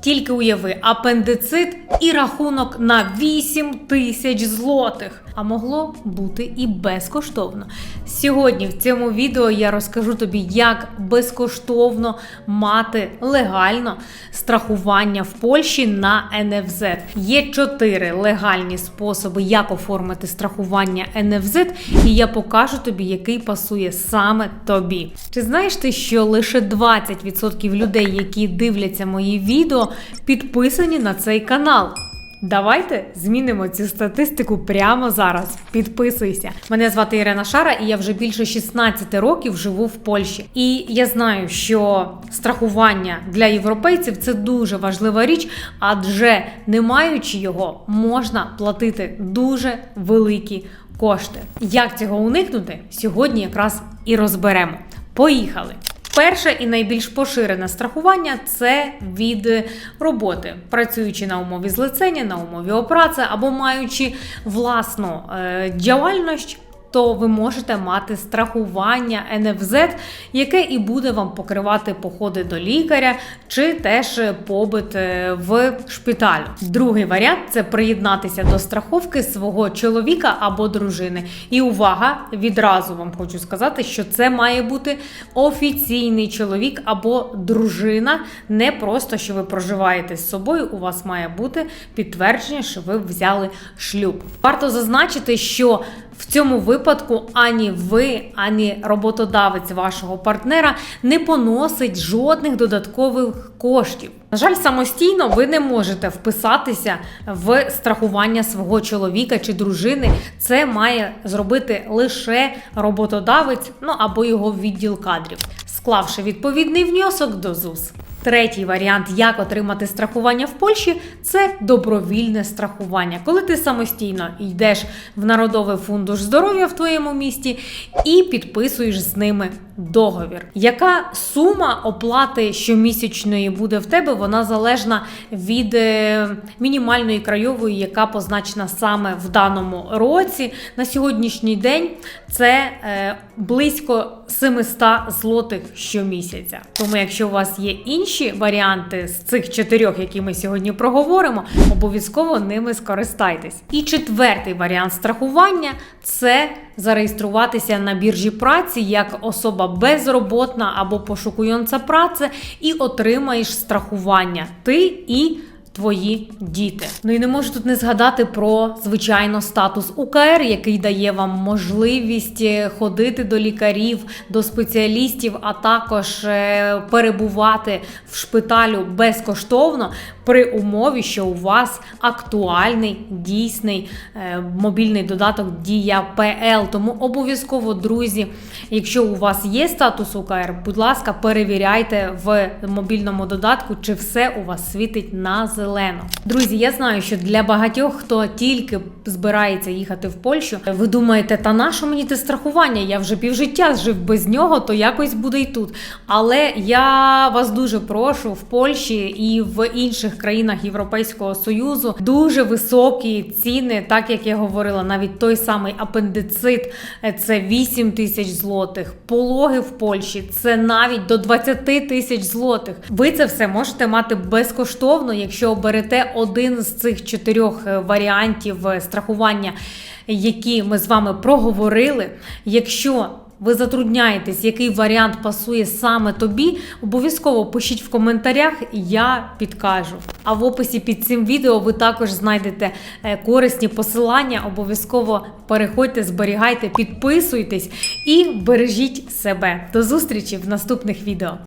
Тільки уяви, апендицит і рахунок на 8 тисяч злотих. А могло бути і безкоштовно. Сьогодні в цьому відео я розкажу тобі, як безкоштовно мати легально страхування в Польщі на НФЗ. Є чотири легальні способи, як оформити страхування НФЗ, і я покажу тобі, який пасує саме тобі. Чи знаєш ти, що лише 20% людей, які дивляться мої відео, підписані на цей канал? Давайте змінимо цю статистику прямо зараз. Підписуйся. Мене звати Ірина Шара, і я вже більше 16 років живу в Польщі. І я знаю, що страхування для європейців це дуже важлива річ, адже не маючи його, можна платити дуже великі кошти. Як цього уникнути? Сьогодні якраз і розберемо. Поїхали! Перше і найбільш поширене страхування це від роботи, працюючи на умові злицення, на умові опраці або маючи власну е, діяльність. То ви можете мати страхування НФЗ, яке і буде вам покривати походи до лікаря чи теж побит е, в шпиталю. Другий варіант це приєднатися до страховки свого чоловіка або дружини. І увага! Відразу вам хочу сказати, що це має бути офіційний чоловік або дружина, не просто що ви проживаєте з собою. У вас має бути підтвердження, що ви взяли шлюб. Варто зазначити, що в цьому випадку ані ви, ані роботодавець вашого партнера не поносить жодних додаткових коштів. На жаль, самостійно ви не можете вписатися в страхування свого чоловіка чи дружини. Це має зробити лише роботодавець, ну або його відділ кадрів, склавши відповідний внесок до ЗУС. Третій варіант, як отримати страхування в Польщі, це добровільне страхування. Коли ти самостійно йдеш в Народовий фундуш здоров'я в твоєму місті і підписуєш з ними договір. Яка сума оплати щомісячної буде в тебе? Вона залежна від е, мінімальної краєвої, яка позначена саме в даному році. На сьогоднішній день це е, близько 700 злотих щомісяця. Тому, якщо у вас є інші варіанти з цих чотирьох, які ми сьогодні проговоримо, обов'язково ними скористайтесь. І четвертий варіант страхування це зареєструватися на біржі праці як особа безроботна або пошукуюча праці, і отримаєш страхування. Ти і Твої діти. Ну і не можу тут не згадати про звичайно статус УКР, який дає вам можливість е, ходити до лікарів, до спеціалістів, а також е, перебувати в шпиталю безкоштовно при умові, що у вас актуальний дійсний е, мобільний додаток Дія ПЛ. Тому обов'язково, друзі, якщо у вас є статус УКР, будь ласка, перевіряйте в мобільному додатку, чи все у вас світить на зелено. Друзі, я знаю, що для багатьох, хто тільки збирається їхати в Польщу, ви думаєте, та на що мені те страхування? Я вже півжиття жив без нього, то якось буде і тут. Але я вас дуже прошу в Польщі і в інших країнах Європейського Союзу дуже високі ціни, так як я говорила, навіть той самий апендицит е, це 8 тисяч злотих, пологи в Польщі це навіть до 20 тисяч злотих. Ви це все можете мати безкоштовно, якщо оберете один з цих чотирьох е, варіантів е, страхування, які ми з вами проговорили. Якщо ви затрудняєтесь, який варіант пасує саме тобі, обов'язково пишіть в коментарях, я підкажу. А в описі під цим відео ви також знайдете е, корисні посилання. Обов'язково переходьте, зберігайте, підписуйтесь і бережіть себе. До зустрічі в наступних відео.